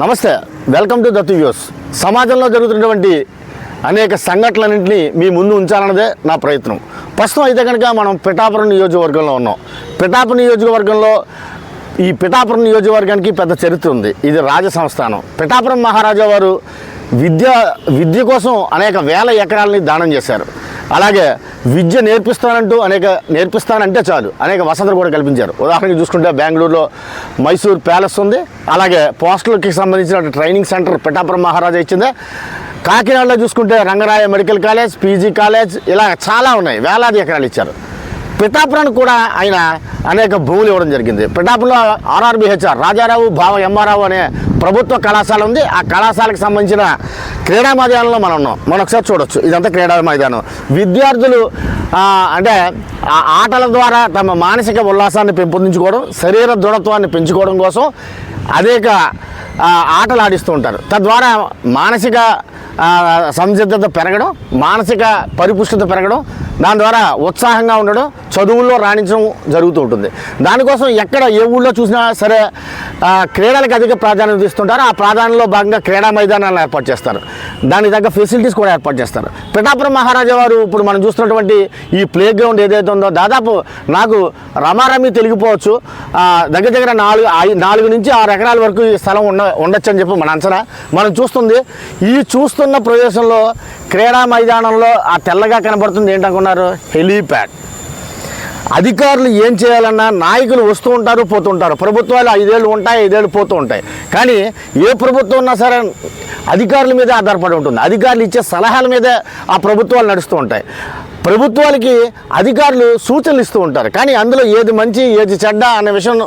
నమస్తే welcome to Dattu views. సమాజంలో జరుగుతున్నటువంటి అనేక సంఘటనలన్నింటినీ మీ ముందు ఉంచాలన్నదే నా ప్రయత్నం. ప్రస్తుతం అయితే కనుక మనం పిఠాపురం నియోజకవర్గంలో ఉన్నాం. పిఠాపురం నియోజకవర్గంలో ఈ పిఠాపురం నియోజకవర్గానికి పెద్ద చరిత్ర ఉంది. ఇది రాజ సంస్థానం పిఠాపురం మహారాజా వారు విద్య విద్య కోసం అనేక వేల ఎకరాలని దానం చేశారు. అలాగే విద్య నేర్పిస్తానంటూ అనేక నేర్పిస్తానంటే చాలు. అనేక వసతులు కూడా కల్పించారు. ఉదాహరణకి చూసుకుంటే బెంగళూరులో మైసూర్ ప్యాలెస్ ఉంది. అలాగే పోస్టల్కి సంబంధించిన ట్రైనింగ్ సెంటర్ పిఠాపురం మహారాజా ఇచ్చింది. కాకినాడలో చూసుకుంటే Rangaraya medical college PG college ఇలా చాలా ఉన్నాయి. వేలాది ఎకరాలు ఇచ్చారు. పిఠాపురానికి కూడా ఆయన అనేక భూములు ఇవ్వడం జరిగింది. పిఠాపురంలో ఆర్ఆర్బిహెచ్ఆర్ రాజారావు భావ ఎంఆర్ఆవు అనే ప్రభుత్వ కళాశాల ఉంది. ఆ కళాశాలకు సంబంధించిన క్రీడా మైదానంలో మనం ఉన్నాం. మనం ఒకసారి చూడొచ్చు. ఇదంతా క్రీడా మైదానం. విద్యార్థులు అంటే ఆ ఆటల ద్వారా తమ మానసిక ఉల్లాసాన్ని పెంపొందించుకోవడం శరీర దృఢత్వాన్ని పెంచుకోవడం కోసం అనేక ఆటలు ఆడిస్తూ ఉంటారు. తద్వారా మానసిక సంసిద్ధత పెరగడం మానసిక పరిపుష్టత పెరగడం దాని ద్వారా ఉత్సాహంగా ఉండడం చదువుల్లో రాణించడం జరుగుతూ ఉంటుంది. దానికోసం ఎక్కడ ఏ ఊళ్ళో చూసినా సరే క్రీడలకు అధిక ప్రాధాన్యత ఇస్తుంటారు. ఆ ప్రాధాన్యంలో భాగంగా క్రీడా మైదానాలను ఏర్పాటు చేస్తారు. దానికి తగ్గ ఫెసిలిటీస్ కూడా ఏర్పాటు చేస్తారు. పిఠాపురం మహారాజా వారు ఇప్పుడు మనం చూస్తున్నటువంటి ఈ ప్లే గ్రౌండ్ ఏదైతే ఉందో దాదాపు నాకు రమారమి తెలిగిపోవచ్చు. దగ్గర దగ్గర నాలుగు నాలుగు నుంచి ఆరు ఎకరాల వరకు ఈ స్థలం ఉండ ఉండొచ్చు అని చెప్పి మన అంచనా. మనం చూస్తుంది ఈ చూస్తున్న ప్రదేశంలో క్రీడా మైదానంలో ఆ తెల్లగా కనబడుతుంది ఏంటనుకున్నారు హెలీప్యాడ్. అధికారులు ఏం చేయాలన్నా నాయకులు వస్తూ ఉంటారు పోతూ ఉంటారు. ప్రభుత్వాలు ఐదేళ్ళు ఉంటాయి ఐదేళ్ళు పోతూ ఉంటాయి. కానీ ఏ ప్రభుత్వం ఉన్నా సరే అధికారుల మీదే ఆధారపడి ఉంటుంది. అధికారులు ఇచ్చే సలహాల మీదే ఆ ప్రభుత్వాలు నడుస్తూ ఉంటాయి. ప్రభుత్వాలకి అధికారులు సూచనలు ఇస్తూ ఉంటారు. కానీ అందులో ఏది మంచి ఏది చెడ్డ అనే విషయం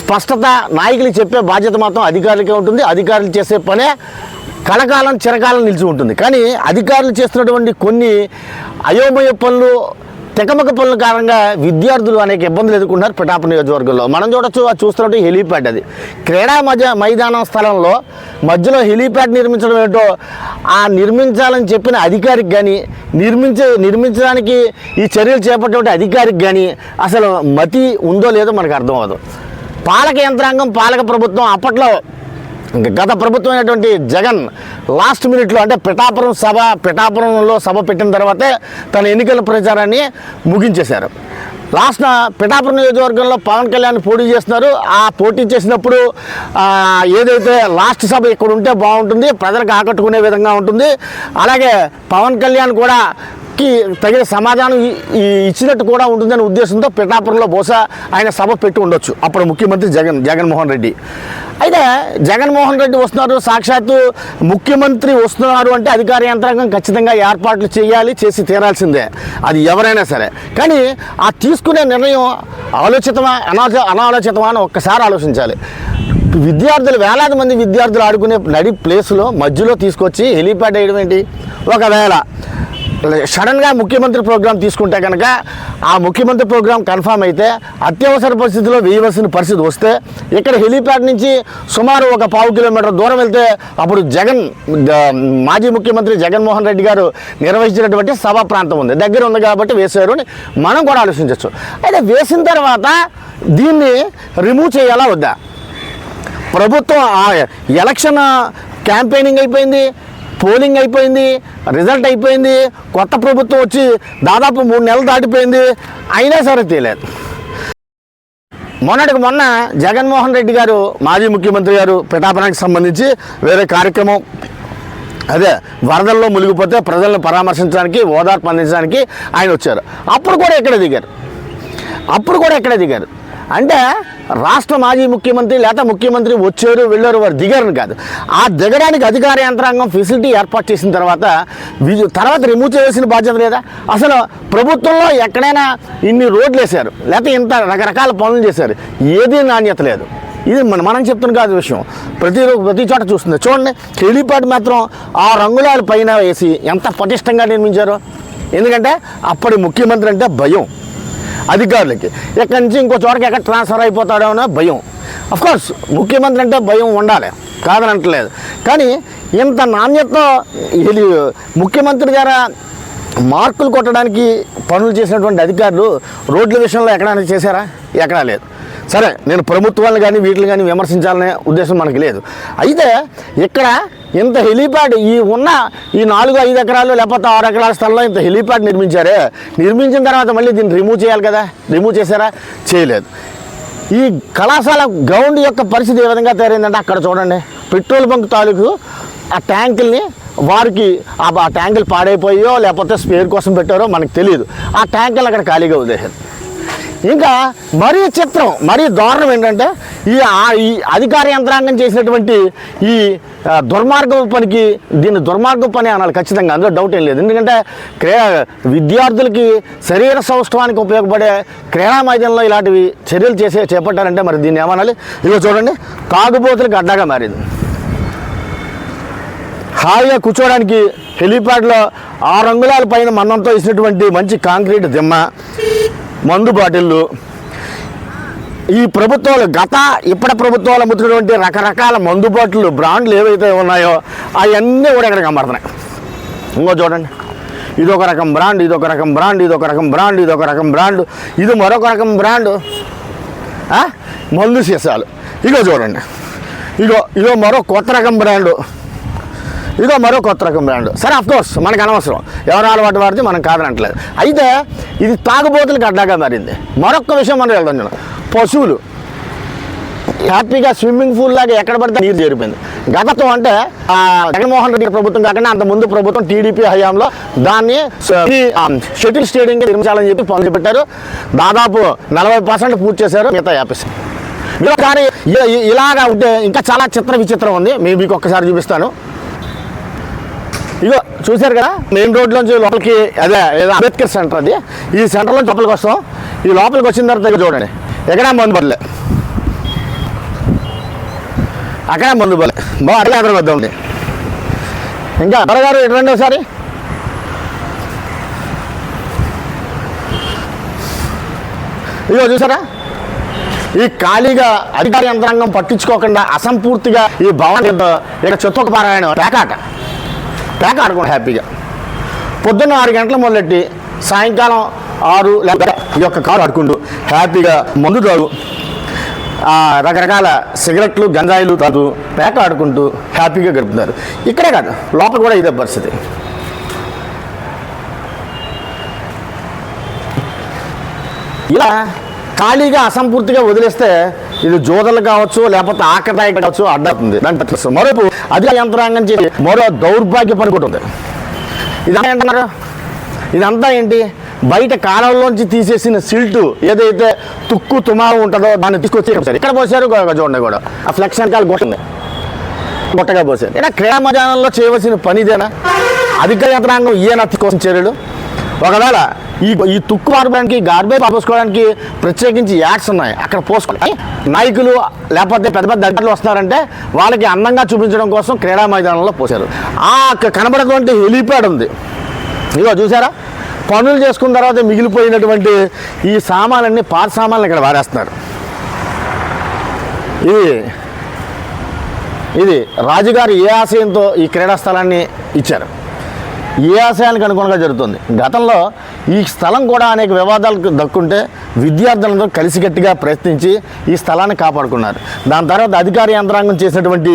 స్పష్టత నాయకులు చెప్పే బాధ్యత మాత్రం అధికారులకే ఉంటుంది. అధికారులు చేసే పనే కలకాలం చిరకాలం నిలిచి ఉంటుంది. కానీ అధికారులు చేస్తున్నటువంటి కొన్ని అయోమయ పనులు తెకమక పనుల కారణంగా విద్యార్థులు అనేక ఇబ్బందులు ఎదుర్కొంటున్నారు పిఠాపు నియోజకవర్గంలో. మనం చూడొచ్చు చూస్తున్నట్టు హెలీప్యాడ్ అది. క్రీడా మధ్య మైదానం స్థలంలో మధ్యలో హెలీప్యాడ్ నిర్మించడం ఏంటో ఆ నిర్మించాలని చెప్పిన అధికారికి కానీ నిర్మించే నిర్మించడానికి ఈ చర్యలు చేపట్టే అధికారికి కానీ అసలు మతి ఉందో లేదో మనకు అర్థం అవ్వదు. పాలక యంత్రాంగం పాలక ప్రభుత్వం అప్పట్లో గత ప్రభుత్వం అయినటువంటి జగన్ లాస్ట్ మినిట్లో అంటే పిఠాపురం సభ పిఠాపురంలో సభ పెట్టిన తర్వాతే తన ఎన్నికల ప్రచారాన్ని ముగించేశారు. లాస్ట్ పిఠాపురం నియోజకవర్గంలో పవన్ కళ్యాణ్ పోటీ చేస్తున్నారు. ఆ పోటీ చేసినప్పుడు ఏదైతే లాస్ట్ సభ ఇక్కడ ఉంటే బాగుంటుంది ప్రజలకు ఆకట్టుకునే విధంగా ఉంటుంది. అలాగే పవన్ కళ్యాణ్ కూడా కి తగిన సమాధానం ఇచ్చినట్టు కూడా ఉంటుందనే ఉద్దేశంతో పిఠాపురంలో బహుశా ఆయన సభ పెట్టి ఉండొచ్చు. అప్పుడు ముఖ్యమంత్రి జగన్ జగన్మోహన్ రెడ్డి. అయితే జగన్మోహన్ రెడ్డి వస్తున్నారు సాక్షాత్తు ముఖ్యమంత్రి వస్తున్నారు అంటే అధికార యంత్రాంగం ఖచ్చితంగా ఏర్పాట్లు చేయాలి చేసి తీరాల్సిందే. అది ఎవరైనా సరే. కానీ ఆ తీసుకునే నిర్ణయం ఆలోచితమా అనాచ అనాలోచితమా అని ఒక్కసారి ఆలోచించాలి. విద్యార్థులు వేలాది మంది విద్యార్థులు ఆడుకునే నడి ప్లేస్లో మధ్యలో తీసుకొచ్చి హెలీప్యాడ్ వేయడం ఏంటి? ఒకవేళ సడన్గా ముఖ్యమంత్రి ప్రోగ్రాం తీసుకుంటే కనుక ఆ ముఖ్యమంత్రి ప్రోగ్రాం కన్ఫామ్ అయితే అత్యవసర పరిస్థితిలో వేయవలసిన పరిస్థితి వస్తే ఇక్కడ హెలీప్యాడ్ నుంచి సుమారు ఒక పావు కిలోమీటర్ దూరం వెళ్తే అప్పుడు జగన్ మాజీ ముఖ్యమంత్రి జగన్మోహన్ రెడ్డి గారు నిర్వహించినటువంటి సభా ప్రాంతం ఉంది. దగ్గర ఉంది కాబట్టి వేశారు అని మనం కూడా ఆలోచించవచ్చు అయితే వేసిన తర్వాత దీన్ని రిమూవ్ చేయాలా వద్దా? ప్రభుత్వం ఆ ఎలక్షన్ క్యాంపెయినింగ్ అయిపోయింది. పోలింగ్ అయిపోయింది రిజల్ట్ అయిపోయింది కొత్త ప్రభుత్వం వచ్చి దాదాపు మూడు నెలలు దాటిపోయింది అయినా సరే తెలియదు మొన్నటికి మొన్న జగన్మోహన్ రెడ్డి గారు మాజీ ముఖ్యమంత్రి గారు పిఠాపురానికి సంబంధించి వేరే కార్యక్రమం అదే వరదల్లో మునిగిపోతే ప్రజలను పరామర్శించడానికి ఓదార్పు అందించడానికి ఆయన వచ్చారు. అప్పుడు కూడా ఇక్కడ దిగారు? అప్పుడు కూడా ఎక్కడ దిగారు? అంటే రాష్ట్ర మాజీ ముఖ్యమంత్రి లేదా ముఖ్యమంత్రి వచ్చారు వెళ్ళారు వారు దిగారని కాదు. ఆ దిగడానికి అధికార యంత్రాంగం ఫెసిలిటీ ఏర్పాటు చేసిన తర్వాత విజు తర్వాత రిమూవ్ చేయాల్సిన బాధ్యత లేదా? అసలు ప్రభుత్వంలో ఎక్కడైనా ఇన్ని రోడ్లు వేశారు లేకపోతే ఇంత రకరకాల పనులు చేశారు ఏదీ నాణ్యత లేదు. ఇది మన మనం చెప్తున్న కాదు విషయం. ప్రతి ప్రతి చోట చూస్తుంది. చూడండి హెలీప్యాడ్ మాత్రం ఆ రంగులాల పైన వేసి ఎంత పటిష్టంగా నిర్మించారు. ఎందుకంటే అప్పటి ముఖ్యమంత్రి అంటే భయం. అధికారులకి. ఎక్కడి నుంచి ఇంకో చోటకి ఎక్కడ ట్రాన్స్ఫర్ అయిపోతాడో అనే భయం. అఫ్కోర్స్ ముఖ్యమంత్రి అంటే భయం ఉండాలి. కాదని అంటలేదు కానీ ఇంత నాణ్యత ఇది ముఖ్యమంత్రి గారు మార్కులు కొట్టడానికి పనులు చేసినటువంటి అధికారులు రోడ్ల విషయంలో ఎక్కడైనా చేశారా? ఎక్కడా లేదు. సరే నేను ప్రభుత్వాలను కానీ వీటిని కానీ విమర్శించాలనే ఉద్దేశం మనకి లేదు. అయితే ఇక్కడ ఇంత హెలీప్యాడ్ ఈ ఉన్న ఈ నాలుగు ఐదు ఎకరాలు లేకపోతే ఆరు ఎకరాల స్థలంలో ఇంత హెలీప్యాడ్ నిర్మించారే? నిర్మించిన తర్వాత మళ్ళీ దీన్ని రిమూవ్ చేయాలి కదా? రిమూవ్ చేశారా? చేయలేదు. ఈ కళాశాల గ్రౌండ్ యొక్క పరిస్థితి ఏ విధంగా తయారైందంటే అక్కడ చూడండి. పెట్రోల్ బంక్ తాలూకు ఆ ట్యాంకుల్ని వారికి ఆ ట్యాంకులు పాడైపోయో లేకపోతే స్పేర్ కోసం పెట్టారో మనకు తెలియదు. ఆ ట్యాంకులు అక్కడ ఖాళీగా వదిలేశారు ఇంకా మరీ చిత్రం మరీ దారుణం ఏంటంటే ఈ ఈ అధికార యంత్రాంగం చేసినటువంటి ఈ దుర్మార్గపు పనికి దీన్ని దుర్మార్గపు పని అనాలి ఖచ్చితంగా అందులో డౌట్ ఏం లేదు. ఎందుకంటే క్రీడా విద్యార్థులకి శరీర సౌష్ఠవానికి ఉపయోగపడే క్రీడా మైదానంలో ఇలాంటివి చర్యలు చేసే చేపట్టారంటే మరి దీన్ని ఏమనాలి? ఇదిగో చూడండి తాగుబోతులకు అడ్డాగా మారింది. హాయిగా కూర్చోవడానికి హెలీప్యాడ్లో ఆరు అంగుళాల పైన మన్నంతో ఇచ్చినటువంటి మంచి కాంక్రీట్ దిమ్మ. మందు బాటిళ్ళు. ఈ ప్రభుత్వాలు గత ఇప్పటి ప్రభుత్వాలు అమ్ముతున్నటువంటి రకరకాల మందు బాటిళ్ళు బ్రాండ్లు ఏవైతే ఉన్నాయో అవన్నీ కూడా ఇక్కడ కనబడుతున్నాయి. ఇంకో చూడండి. ఇది ఒక రకం బ్రాండ్ ఇది ఒక రకం బ్రాండ్ ఇది ఒక రకం బ్రాండ్ ఇది ఒక రకం బ్రాండ్ ఇది మరొక రకం బ్రాండ్. మందు సీసాలు. ఇగో చూడండి. ఇగో ఇదో మరో కొత్త రకం బ్రాండు. ఇదో మరో కొత్త రకం బ్రాండ్ సరే అఫ్ కోర్స్ మనకు అనవసరం. ఎవరు అలవాటు వాడితే మనం కాదనట్లేదు. అయితే ఇది తాగుబోతులకు అడ్డాగా మారింది. మరొక విషయం మనం వెళ్దాం పశువులు. హ్యాపీగా స్విమ్మింగ్ పూల్ లాగా ఎక్కడ పడితే నీరు చేరిపోయింది. గతం అంటే జగన్మోహన్ రెడ్డి ప్రభుత్వం కాకుండా అంత ముందు ప్రభుత్వం టీడీపీ హయాంలో దాన్ని షటిల్ స్టేడియంగా నిర్మించాలని చెప్పి పనులు పెట్టారు. దాదాపు నలభై పర్సెంట్ పూర్తి చేశారు మిగతా యాపిస్తారు కానీ ఇలాగా ఉంటే ఇంకా చాలా చిత్ర విచిత్రం ఉంది. మేము మీకు ఒక్కసారి చూపిస్తాను. ఇగో చూశారు కదా? మెయిన్ రోడ్లోంచి లోపలికి అదే ఏదో అంబేద్కర్ సెంటర్ అది. ఈ సెంటర్లో లోపలికి వస్తాం. ఈ లోపలికి వచ్చిన తర్వాత చూడండి. ఎక్కడ మందు బదులే అక్కడ మందు బదులే బాగా అడిగి అక్కడ వద్ద ఉంది ఇంకా త్వరగారు గారు ఎటువంటి ఒకసారి. ఇగో చూసారా? ఈ ఖాళీగా అధికార యంత్రాంగం పట్టించుకోకుండా అసంపూర్తిగా ఈ భవన్ ఇక్కడ చెత్తొక పారాయణ పేకాట. పేక ఆడుకోండి హ్యాపీగా. పొద్దున్న ఆరు గంటల మొదలెట్టి సాయంకాలం ఆరు లేకపోతే ఈ యొక్క కారు ఆడుకుంటూ హ్యాపీగా మందు తాగు. రకరకాల సిగరెట్లు గంజాయిలు తాగుతూ పేక ఆడుకుంటూ హ్యాపీగా గడుపుతారు ఇక్కడే కాదు లోపల కూడా ఇదే పరిస్థితి. ఇలా ఖాళీగా అసంపూర్తిగా వదిలేస్తే ఇది జోదలు కావచ్చు లేకపోతే ఆకతాయి కావచ్చు అడ్డవుతుంది. దాని మరోపు అధిక యంత్రాంగం చేసి మరో దౌర్భాగ్య పని కూడా ఇదంతా ఏంటన్నారు? ఇదంతా ఏంటి? బయట కాలంలోంచి తీసేసిన సిల్టు ఏదైతే తుక్కు తుమారు ఉంటుందో దాన్ని తీసుకొచ్చి ఇక్కడ పోసారు. ఇక్కడ పోసారు చూడండి కూడా. ఆ ఫ్లెక్స్ వెనకాల గొట్టింది గొట్టగా పోసారు ఇలా క్రీడా మైదానంలో చేయవలసిన పనిదేనా అధిక యంత్రాంగం ఈయన కోసం చర్యలు ఒకవేళ ఈ ఈ తుక్కు మార్పడానికి గార్బేజ్ పోసుకోవడానికి ప్రత్యేకించి యాడ్స్ ఉన్నాయి. అక్కడ పోసుకోవాలి నాయకులు లేకపోతే పెద్ద పెద్ద అధికారులు వస్తున్నారంటే వాళ్ళకి అందంగా చూపించడం కోసం క్రీడా మైదానంలో పోసారు ఆ కనబడటువంటి హెలీప్యాడ్ ఉంది. ఇదిగో చూసారా పనులు చేసుకున్న తర్వాత మిగిలిపోయినటువంటి ఈ సామాన్లన్నీ పాత సామాన్లు ఇక్కడ వాడేస్తున్నారు. ఇది ఇది రాజుగారు ఏ ఆశయంతో ఈ క్రీడా స్థలాన్ని ఇచ్చారు? ఏ ఆశయానికి అనుగుణంగా జరుగుతుంది? గతంలో ఈ స్థలం కూడా అనేక వివాదాలకు దక్కుంటే విద్యార్థులతో కలిసికట్టుగా ప్రయత్నించి ఈ స్థలాన్ని కాపాడుకున్నారు. దాని తర్వాత అధికార యంత్రాంగం చేసినటువంటి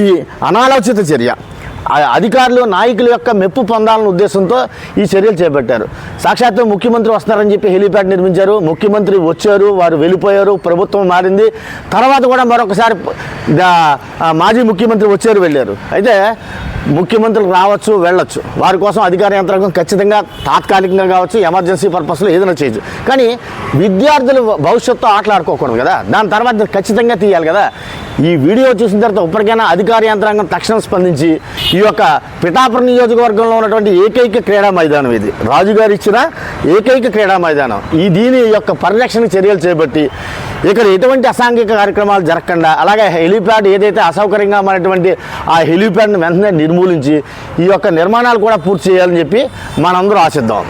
ఈ అనాలోచిత చర్య అధికారులు నాయకుల యొక్క మెప్పు పొందాలన్న ఉద్దేశంతో ఈ చర్యలు చేపట్టారు. సాక్షాత్తు ముఖ్యమంత్రి వస్తారని చెప్పి హెలీప్యాడ్ నిర్మించారు. ముఖ్యమంత్రి వచ్చారు వారు వెళ్ళిపోయారు ప్రభుత్వం మారింది. తర్వాత కూడా మరొకసారి మాజీ ముఖ్యమంత్రి వచ్చారు వెళ్ళారు. అయితే ముఖ్యమంత్రులు రావచ్చు వెళ్ళొచ్చు. వారి కోసం అధికార యంత్రాంగం ఖచ్చితంగా తాత్కాలికంగా కావచ్చు ఎమర్జెన్సీ పర్పస్లో ఏదైనా చేయొచ్చు. కానీ విద్యార్థులు భవిష్యత్తు ఆటలాడుకోకూడదు కదా. దాని తర్వాత ఖచ్చితంగా తీయాలి కదా. ఈ వీడియో చూసిన తర్వాత ఇప్పటికైనా అధికార యంత్రాంగం తక్షణం స్పందించి ఈ ఈ యొక్క పిఠాపురం నియోజకవర్గంలో ఉన్నటువంటి ఏకైక క్రీడా మైదానం ఇది. రాజుగారు ఇచ్చిన ఏకైక క్రీడా మైదానం. ఈ దీని యొక్క పరిరక్షణ చర్యలు చేపట్టి ఇక్కడ ఎటువంటి అసాంఘిక కార్యక్రమాలు జరగకుండా అలాగే హెలీప్యాడ్ ఏదైతే అసౌకర్యంగా మారినటువంటి ఆ హెలీప్యాడ్ని వెంటనే నిర్మూలించి ఈ యొక్క నిర్మాణాలు కూడా పూర్తి చేయాలని చెప్పి మనందరూ ఆశిద్దాం.